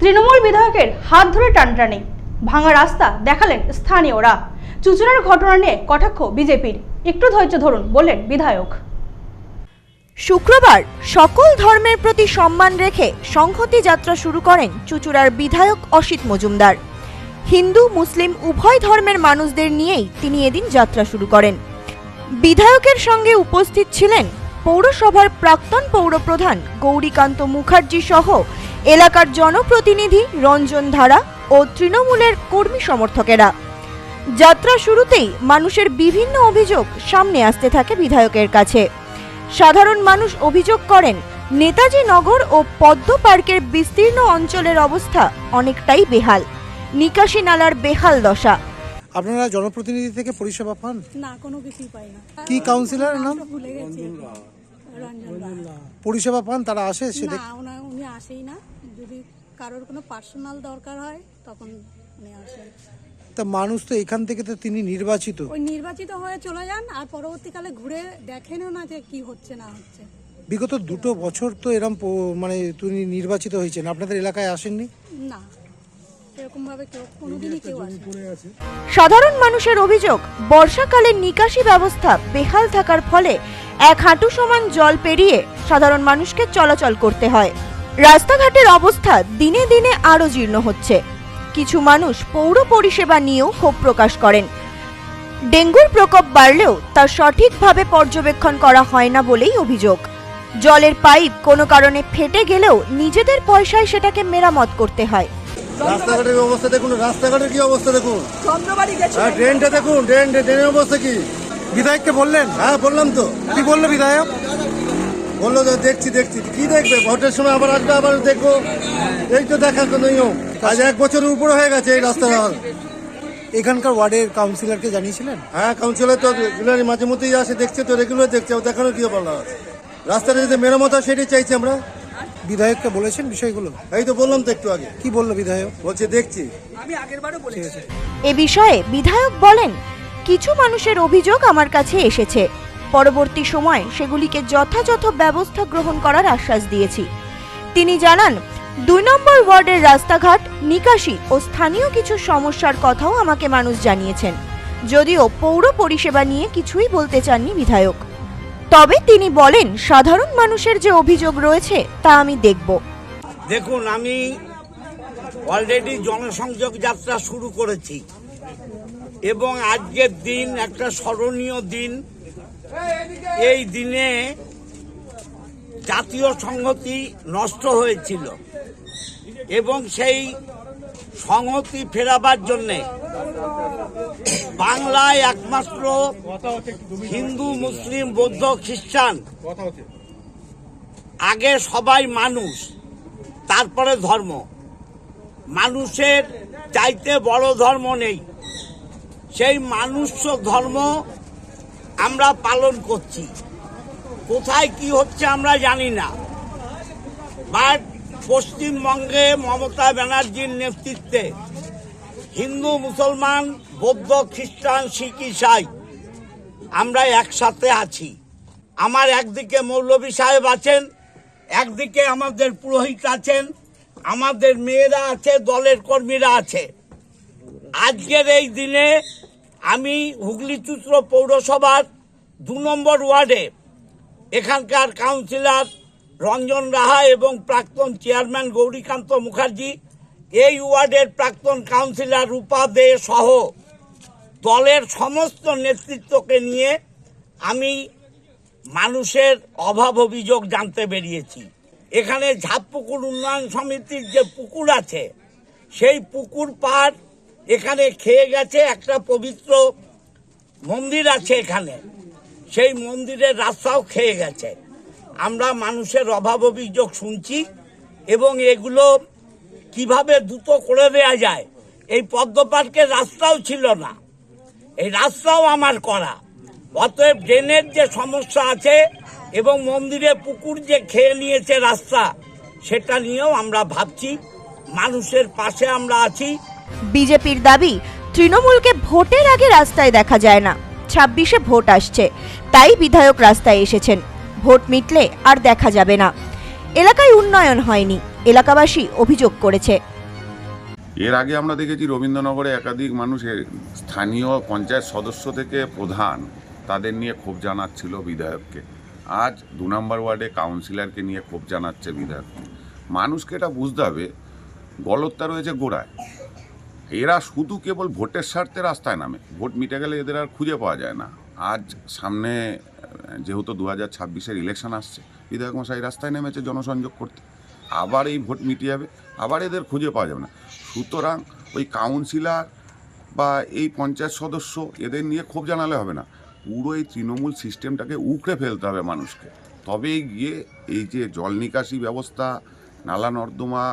তৃণমূল বিধায়কের হাত ধরে টানটানি। ভাঙা রাস্তা দেখালেন স্থানীয়রা। চুচুড়ার ঘটনা নিয়ে কটাক্ষ বিজেপির। একটু ধৈর্য ধরুন বললেন বিধায়ক। শুক্রবার সকল ধর্মের প্রতি সম্মান রেখে সংহতি যাত্রা শুরু করেন চুচুড়ার বিধায়ক অসিত মজুমদার। হিন্দু, মুসলিম উভয় ধর্মের মানুষদের নিয়েই তিনি এদিন যাত্রা শুরু করেন। বিধায়কের সঙ্গে উপস্থিত ছিলেন পৌরসভার প্রাক্তন পৌরপ্রধান গৌরীকান্ত মুখার্জি সহ এলাকার জনপ্রতিনিধি রঞ্জন ধারা ও তৃণমূলের কর্মী সমর্থকেরা। যাত্রা শুরুতেই মানুষের বিভিন্ন অভিযোগ সামনে আসতে থাকে বিধায়কের কাছে। সাধারণ মানুষ অভিযোগ করেন, নেতাজি নগর ও পদ্ম পার্কের বিস্তীর্ণ অঞ্চলের অবস্থা অনেকটাই বেহাল। নিকাশি নালার বেহাল দশা। আপনারা জনপ্রতিনিধি থেকে পরিষেবা পান? না কোনো কিছুই পাই না। কি কাউন্সিলর নাম? ভুলে গেছি। পরিষেবা পান তারা আসে সে না উনি আসেই না। যদি কারোর কোনো পার্সোনাল দরকার হয় তখন উনি আসেন। তা মানুষ তো এখান থেকে তো তিনি নির্বাচিত। ওই নির্বাচিত হয়ে চলে যান আর পরবর্তীকালে ঘুরে দেখেনও না যে কি হচ্ছে না হচ্ছে। বিগত দুটো বছর তো এরম মানে তিনি নির্বাচিত হয়েছেন। আপনাদের এলাকায় আসেননি? না। সেরকম কেউ কোনোদিনই কেউ আসে সাধারণ মানুষের অভিযোগ বর্ষাকালে নিকাশি ব্যবস্থা বেহাল থাকার ফলে এক হাঁটু সমান জল পেরিয়ে সাধারণ মানুষকে চলাচল করতে হয়। রাস্তাঘাটের অবস্থা দিনে দিনে আরও জীর্ণ হচ্ছে। কিছু মানুষ পৌর পরিষেবা নিয়েও ক্ষোভ প্রকাশ করেন। ডেঙ্গুর প্রকোপ বাড়লেও তা সঠিকভাবে পর্যবেক্ষণ করা হয় না বলেই অভিযোগ। জলের পাইপ কোনো কারণে ফেটে গেলেও নিজেদের পয়সায় সেটাকে মেরামত করতে হয়। রাস্তাঘাটের অবস্থা দেখুন রাস্তাঘাটের কি অবস্থা দেখুন? হ্যাঁ ড্রেনটা দেখুন ড্রেন ড্রেনের অবস্থা কি? বিধায়ককে বললেন? হ্যাঁ বললাম তো। কি বলল বিধায়ক? বলল তো দেখছি দেখছি। কি দেখবে? ভোটের সময় আবার আসবে আবার দেখব। এই তো দেখার তো নিয়ম। আজ এক বছরের উপরে হয়ে গেছে এই রাস্তা এখানকার ওয়ার্ডের কাউন্সিলরকে জানিয়েছিলেন? হ্যাঁ কাউন্সিলর তো রেগুলারই মাঝে মধ্যেই আসে দেখছে তো রেগুলার দেখছে ও দেখানোর কি বলা রাস্তাটা যদি মেরামত হয় সেটাই চাইছি আমরা। বিধায়ককে বলেছেন বিষয়গুলো? এই তো বললাম তো একটু আগে। কি বলল বিধায়ক? বলছে দেখছি। ঠিক আছে। এ বিষয়ে বিধায়ক বলেন কিছু মানুষের অভিযোগ আমার কাছে এসেছে। পরবর্তী সময় সেগুলিকে যথাযথ ব্যবস্থা গ্রহণ করার আশ্বাস দিয়েছি। তিনি জানান দুই নম্বর ওয়ার্ডের রাস্তাঘাট নিকাশি ও স্থানীয় কিছু সমস্যার কথাও আমাকে মানুষ জানিয়েছেন। যদিও পৌর পরিষেবা নিয়ে কিছুই বলতে চাননি বিধায়ক। তবে তিনি বলেন, সাধারণ মানুষের যে অভিযোগ রয়েছে, তা আমি দেখব। দেখুন, আমি অলরেডি জনসংযোগ যাত্রা শুরু করেছি। এবং আজকের দিন একটা স্মরণীয় দিন। এই দিনে জাতীয় সংহতি নষ্ট হয়েছিল। এবং সেই সংহতি ফেরাবার জন্যে বাংলায় একমাত্র হিন্দু, মুসলিম, বৌদ্ধ, খ্রিস্টান। আগে সবাই মানুষ, তারপরে ধর্ম। মানুষের চাইতে বড় ধর্ম নেই। সেই মানুষ ধর্ম আমরা পালন করছি। কোথায় কি হচ্ছে আমরা জানি না। বাট পশ্চিমবঙ্গে মমতা ব্যানার্জির নেতৃত্বে হিন্দু, মুসলমান বৌদ্ধ খ্রিস্টান শিখ ইসাই আমরা একসাথে আছি। আমার একদিকে মৌলভী সাহেব আছেন, একদিকে আমাদের পুরোহিত আছেন, আমাদের মেয়েরা আছে, দলের কর্মীরা আছে। আজকের এই দিনে আমি হুগলি চুত্র পৌরসভার দু নম্বর ওয়ার্ডে এখানকার কাউন্সিলর রঞ্জন রাহা এবং প্রাক্তন চেয়ারম্যান গৌরীকান্ত মুখার্জি, এই ওয়ার্ডের প্রাক্তন কাউন্সিলর রূপা দে সহ দলের সমস্ত নেতৃত্বকে নিয়ে আমি মানুষের অভাব অভিযোগ জানতে বেরিয়েছি। এখানে ঝাপপুকুর উন্নয়ন সমিতির যে পুকুর আছে, সেই পুকুর পাড় এখানে খেয়ে গেছে একটা পবিত্র মন্দির আছে এখানে। সেই মন্দিরের রাস্তাও খেয়ে গেছে। আমরা মানুষের অভাব অভিযোগ শুনছি এবং এগুলো কীভাবে দ্রুত করে দেওয়া যায়, এই পদ্ম রাস্তাও ছিল না। এই রাস্তাও আমার করা। অতএব ড্রেনের যে সমস্যা আছে এবং মন্দিরে পুকুর যে খেয়ে নিয়েছে রাস্তা, সেটা নিয়েও আমরা ভাবছি। মানুষের পাশে আমরা আছি। বিজেপির দাবি, তৃণমূলকে ভোটের আগে রাস্তায় দেখা যায় না। ছাব্বিশে ভোট আসছে, তাই বিধায়ক রাস্তায় এসেছেন। ভোট মিটলে আর দেখা যাবে না। এলাকায় উন্নয়ন হয়নি, এলাকাবাসী অভিযোগ করেছে। এর আগে আমরা দেখেছি রবীন্দ্রনগরে একাধিক মানুষের স্থানীয় পঞ্চায়েত সদস্য থেকে প্রধান তাদের নিয়ে ক্ষোভ জানাচ্ছিল বিধায়ককে। আজ দু নম্বর ওয়ার্ডে কাউন্সিলরকে নিয়ে ক্ষোভ জানাচ্ছে বিধায়ক মানুষকে এটা বুঝতে হবে গলতটা রয়েছে গোড়ায়। এরা শুধু কেবল ভোটের স্বার্থে রাস্তায় নামে, ভোট মিটে গেলে এদের আর খুঁজে পাওয়া যায় না। আজ সামনে, যেহেতু দু হাজার ছাব্বিশের ইলেকশন আসছে, বিধায়ক মশাই রাস্তায় নেমেছে জনসংযোগ করতে। আবার এই ভোট মিটে যাবে, আবার এদের খুঁজে পাওয়া যাবে না। সুতরাং ওই কাউন্সিলার বা এই পঞ্চায়েত সদস্য এদের নিয়ে ক্ষোভ জানালে হবে না। পুরো এই তৃণমূল সিস্টেমটাকে উকড়ে ফেলতে হবে মানুষকে। তবেই গিয়ে এই যে জল নিকাশি ব্যবস্থা, নালা নর্দমা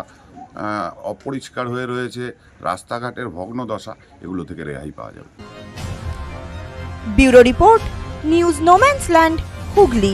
অপরিষ্কার হয়ে রয়েছে, রাস্তাঘাটের ভগ্ন দশা এগুলো থেকে রেহাই পাওয়া যাবে। Bureau report, news no man's land, Hooghly.